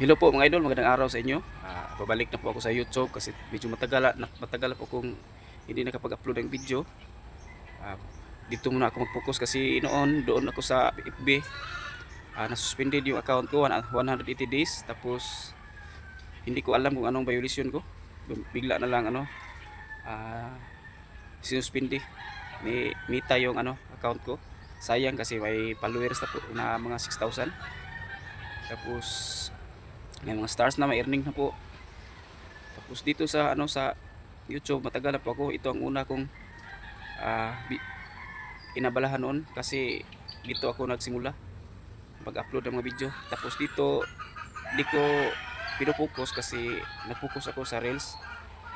Hello po mga idol, magandang araw sa inyo. Ah, pabalik na po ako sa YouTube kasi medyo matagal na matagal po kung hindi nakapag-upload ng video. Ah, dito muna ako mag-focus kasi noon doon ako sa FB. Ah, nasuspended yung account ko 180 days tapos hindi ko alam kung anong violation ko. Bigla na lang ano ah sinuspindi. May mita yung ano account ko. Sayang kasi may followers na po na mga 6,000. Tapos may mga stars na may earning na po. Tapos dito sa ano sa YouTube matagal na po ako. Ito ang una kong bi- inabalahan noon kasi dito ako nagsimula. Pag-upload ng mga video. Tapos dito di ko pinopokus kasi nagpokus ako sa reels.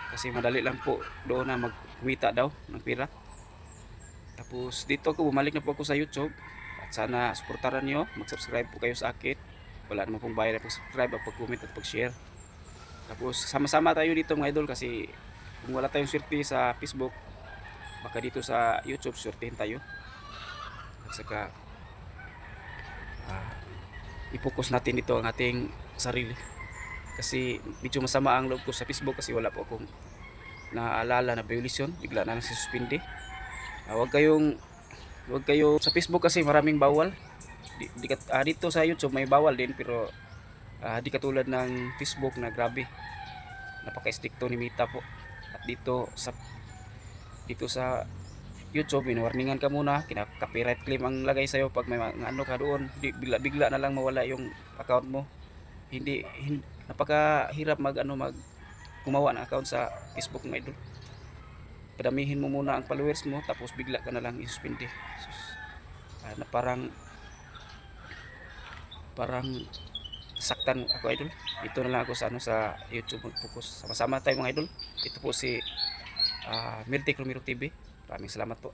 Kasi madali lang po doon na magkumita daw ng pera. Tapos dito ako bumalik na po ako sa YouTube. At sana suportaran nyo mag-subscribe po kayo sa akin wala naman pong bayad pag-subscribe pag-comment at pag-share. Tapos sama-sama tayo dito mga idol kasi kung wala tayong swerte sa Facebook baka dito sa YouTube swertehin tayo. At saka ah, i-focus natin dito ang ating sarili. Kasi medyo masama ang loob ko sa Facebook kasi wala po akong naaalala na violation. Bigla na lang suspindi Ah, huwag kayong huwag kayo sa Facebook kasi maraming bawal di, di, ah, dito sa YouTube may bawal din pero ah, di katulad ng Facebook na grabe. Napaka-stricto ni Mita po. At dito sa dito sa YouTube warningan ka muna kina copyright claim ang lagay sa'yo pag may mga ano ka doon. Bigla bigla na lang mawala yung account mo. Hindi, hindi napakahirap mag ano mag gumawa ng account sa Facebook ng idol. Padamihin mo muna ang followers mo tapos bigla ka na lang isuspindi. Sus. Ah, na parang parang saktan ako idol. Dito na lang ako sa ano sa YouTube. Mag-focus sama-sama tayo mga idol. Ito po si uh, Mirte Cromero TV maraming salamat po